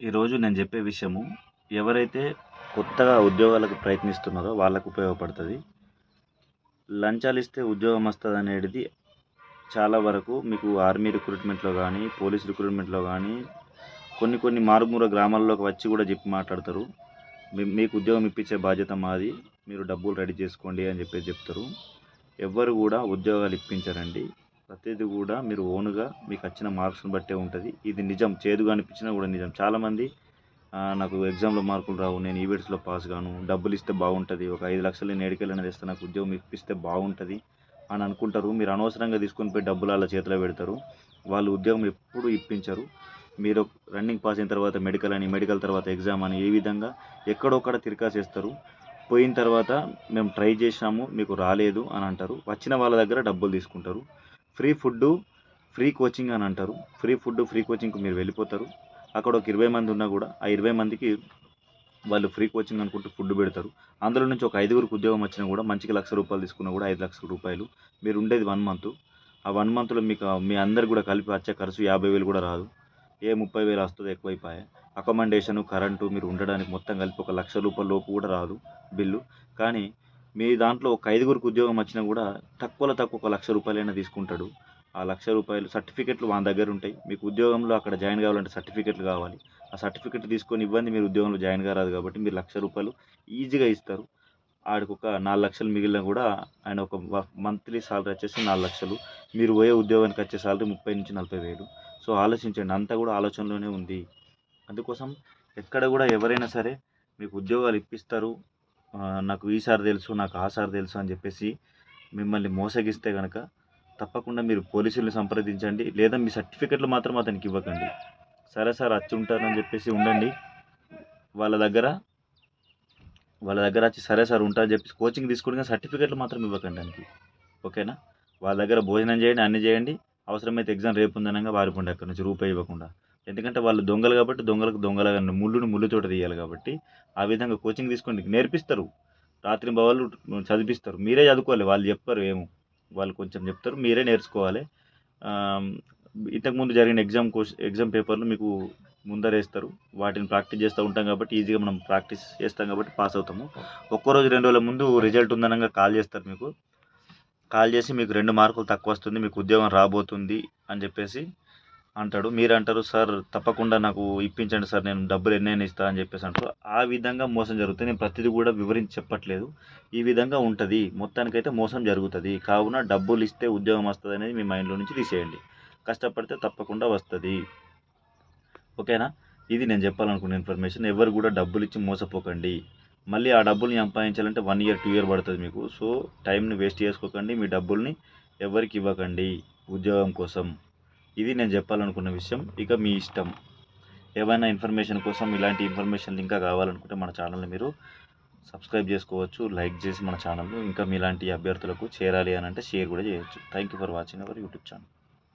ఈరోజు నేను చెప్పే విషయము ఎవరైతే కొత్తగా ఉద్యోగాలకు ప్రయత్నిస్తున్నారో వాళ్ళకు ఉపయోగపడుతుంది. లంచాలు ఇస్తే ఉద్యోగం వస్తుంది అనేది చాలా వరకు మీకు ఆర్మీ రిక్రూట్మెంట్లో కానీ పోలీస్ రిక్రూట్మెంట్లో కానీ కొన్ని కొన్ని మారుమూల గ్రామాల్లోకి వచ్చి కూడా చెప్పి మాట్లాడతారు. మీ- మీకు ఉద్యోగం ఇప్పించే బాధ్యత మాది మీరు డబ్బులు రెడీ చేసుకోండి అని చెప్పేసి చెప్తారు. ఎవ్వరు కూడా ఉద్యోగాలు ఇప్పించరండి. ప్రతిదీ కూడా మీరు ఓన్గా మీకు వచ్చిన మార్క్స్ని బట్టే ఉంటుంది. ఇది నిజం చేదుగా అనిపించినా కూడా నిజం. చాలామంది నాకు ఎగ్జామ్లో మార్కులు రావు నేను ఈవెంట్స్లో పాస్ గాను డబ్బులు ఇస్తే బాగుంటుంది ఒక ఐదు లక్షలు నేను ఏడికెళ్ళిన తెస్తే నాకు ఉద్యోగం ఇప్పిస్తే బాగుంటుంది అని అనుకుంటారు. మీరు అనవసరంగా తీసుకొని పోయి డబ్బులు వాళ్ళ చేతిలో పెడతారు. వాళ్ళు ఉద్యోగం ఎప్పుడు ఇప్పించరు. మీరు రన్నింగ్ పాస్ అయిన తర్వాత మెడికల్ అని మెడికల్ తర్వాత ఎగ్జామ్ అని ఏ విధంగా ఎక్కడొక్కడ తిరకాసేస్తారు పోయిన తర్వాత మేము ట్రై చేసాము మీకు రాలేదు అని అంటారు. వచ్చిన వాళ్ళ దగ్గర డబ్బులు తీసుకుంటారు. ఫ్రీ ఫుడ్ ఫ్రీ కోచింగ్ అని అంటారు. ఫ్రీ ఫుడ్ ఫ్రీ కోచింగ్కి మీరు వెళ్ళిపోతారు. అక్కడ ఒక ఇరవై మంది ఉన్నా కూడా ఆ ఇరవై మందికి వాళ్ళు ఫ్రీ కోచింగ్ అనుకుంటూ ఫుడ్ పెడతారు. అందులో నుంచి ఒక ఐదుగురికి ఉద్యోగం వచ్చినా కూడా మంచికి లక్ష రూపాయలు తీసుకున్నా కూడా ఐదు లక్షల రూపాయలు. మీరు ఉండేది వన్ మంత్. ఆ వన్ మంత్లో మీకు మీ అందరు కూడా కలిపి వచ్చే ఖర్చు యాభై వేలు కూడా రాదు. ఏ ముప్పై వేలు వస్తుందో ఎక్కువైపోయాయి అకామిడేషను కరెంటు మీరు ఉండడానికి మొత్తం కలిపి ఒక లక్ష రూపాయల లోపు కూడా రాదు బిల్లు. కానీ మీ దాంట్లో ఒక ఐదుగురికి ఉద్యోగం వచ్చినా కూడా తక్కువలో తక్కువ ఒక లక్ష రూపాయలైనా తీసుకుంటాడు. ఆ లక్ష రూపాయలు సర్టిఫికెట్లు వాళ్ళ దగ్గర ఉంటాయి. మీకు ఉద్యోగంలో అక్కడ జాయిన్ కావాలంటే సర్టిఫికెట్లు కావాలి. ఆ సర్టిఫికెట్ తీసుకొని ఇవ్వండి మీరు ఉద్యోగంలో జాయిన్ కారాదు కాబట్టి మీరు లక్ష రూపాయలు ఈజీగా ఇస్తారు. ఆడికి ఒక నాలుగు లక్షలు మిగిలిన కూడా ఆయన ఒక మంత్లీ సాలరీ వచ్చేసి నాలుగు లక్షలు. మీరు పోయే ఉద్యోగానికి వచ్చే సాలరీ ముప్పై నుంచి నలభై వేలు. సో ఆలోచించండి అంతా కూడా ఆలోచనలోనే ఉంది. అందుకోసం ఎక్కడ కూడా ఎవరైనా సరే మీకు ఉద్యోగాలు ఇప్పిస్తారు. నాకు ఈ సార్ తెలుసు నాకు ఆ సార్ తెలుసు అని చెప్పేసి మిమ్మల్ని మోసగిస్తే కనుక తప్పకుండా మీరు పోలీసుల్ని సంప్రదించండి లేదా మీ సర్టిఫికెట్లు మాత్రం అతనికి ఇవ్వకండి. సరే సార్ వచ్చి ఉంటారని చెప్పేసి ఉండండి. వాళ్ళ దగ్గర వాళ్ళ దగ్గర వచ్చి సరే సార్ ఉంటా అని చెప్పేసి కోచింగ్ తీసుకుని సర్టిఫికెట్లు మాత్రం ఇవ్వకండి దానికి ఓకేనా? వాళ్ళ దగ్గర భోజనం చేయండి అన్ని చేయండి. అవసరమైతే ఎగ్జామ్ రేపు ఉందనగా వారిపోండి అక్కడ నుంచి రూపాయి ఇవ్వకుండా. ఎందుకంటే వాళ్ళు దొంగలు కాబట్టి దొంగలకు దొంగలుగా ముళ్ళు చోట తీయాలి కాబట్టి ఆ విధంగా కోచింగ్ తీసుకోండి నేర్పిస్తారు. రాత్రి బవాళ్ళు చదివిస్తారు. మీరే చదువుకోవాలి. వాళ్ళు చెప్పరు ఏమో. వాళ్ళు కొంచెం చెప్తారు. మీరే నేర్చుకోవాలి. ఇంతకుముందు జరిగిన ఎగ్జామ్ కోర్స్ ఎగ్జామ్ పేపర్లు మీకు ముందరేస్తారు. వాటిని ప్రాక్టీస్ చేస్తూ ఉంటాం కాబట్టి ఈజీగా మనం ప్రాక్టీస్ చేస్తాం కాబట్టి పాస్ అవుతాము. ఒక్కో రోజు రెండు రోజుల ముందు రిజల్ట్ ఉందనగా కాల్ చేస్తారు మీకు. కాల్ చేసి మీకు రెండు మార్కులు తక్కువ వస్తుంది. మీకు ఉద్యోగం రాబోతుంది అని చెప్పేసి అంటాడు. మీరు అంటారు సార్ తప్పకుండా నాకు ఇప్పించండి సార్ నేను డబ్బులు ఎన్నైనా ఇస్తా అని చెప్పేసి అంటారు. ఆ విధంగా మోసం జరుగుతుంది. నేను ప్రతిదీ కూడా వివరించి చెప్పట్లేదు. ఈ విధంగా ఉంటుంది. మొత్తానికైతే మోసం జరుగుతుంది. కావున డబ్బులు ఇస్తే ఉద్యోగం వస్తుంది అనేది మీ మైండ్లో నుంచి తీసేయండి. కష్టపడితే తప్పకుండా వస్తుంది. ఓకేనా? ఇది నేను చెప్పాలనుకున్న ఇన్ఫర్మేషన్. ఎవరు కూడా డబ్బులు ఇచ్చి మోసపోకండి. మళ్ళీ ఆ డబ్బుల్ని సంపాదించాలంటే వన్ ఇయర్ టూ ఇయర్ పడుతుంది మీకు. సో టైంని వేస్ట్ చేసుకోకండి. మీ డబ్బుల్ని ఎవరికి ఇవ్వకండి ఉద్యోగం కోసం. ఇది నేను చెప్పాలనుకున్న విషయం. ఇక మీ ఇష్టం. ఏమైనా ఇన్ఫర్మేషన్ కోసం ఇలాంటి ఇన్ఫర్మేషన్ ఇంకా కావాలనుకుంటే మన ఛానల్ని మీరు సబ్స్క్రైబ్ చేసుకోవచ్చు లైక్ చేసి మన ఛానల్ ఇంకా మీలాంటి అభ్యర్థులకు చేరాలి అని అంటే షేర్ కూడా చేయొచ్చు. Thank you for watching our YouTube channel